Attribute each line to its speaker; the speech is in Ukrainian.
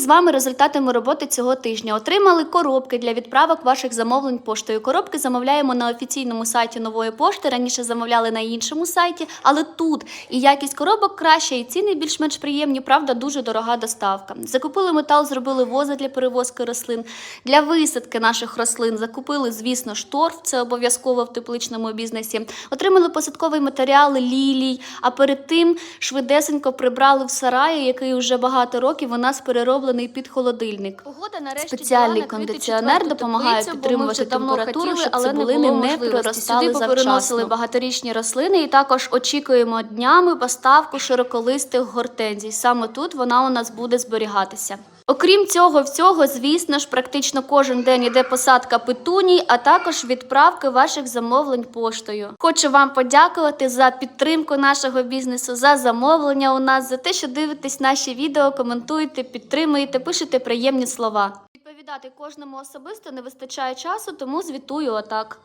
Speaker 1: з вами результатами роботи цього тижня. Отримали коробки для відправок ваших замовлень поштою. Коробки замовляємо на офіційному сайті нової пошти. Раніше замовляли на іншому сайті, але тут і якість коробок краща, і ціни більш-менш приємні. Правда, дуже дорога доставка. Закупили метал, зробили вози для перевозки рослин. Для висадки наших рослин закупили, звісно, шторф. Це обов'язково в тепличному бізнесі. Отримали посадковий матеріал лілій. А перед тим швидесенько прибрали в сараї, який вже багато років у нас перероблений під холодильник.
Speaker 2: Погода нарешті
Speaker 1: Спеціальний кондиціонер допомагає підтримувати температуру, щоб цибулини не проростали
Speaker 2: Сюди попереносили
Speaker 1: багаторічні рослини і також очікуємо днями поставку широколистих гортензій. Саме тут вона у нас буде зберігатися. Окрім цього всього, звісно ж, практично кожен день іде посадка петуній, а також відправки ваших замовлень поштою. Хочу вам подякувати за підтримку нашого бізнесу, за замовлення у нас, за те, що дивитесь наші відео, коментуєте, підтримуєте, пишете приємні слова. Відповідати кожному особисто не вистачає часу, тому звітую отак.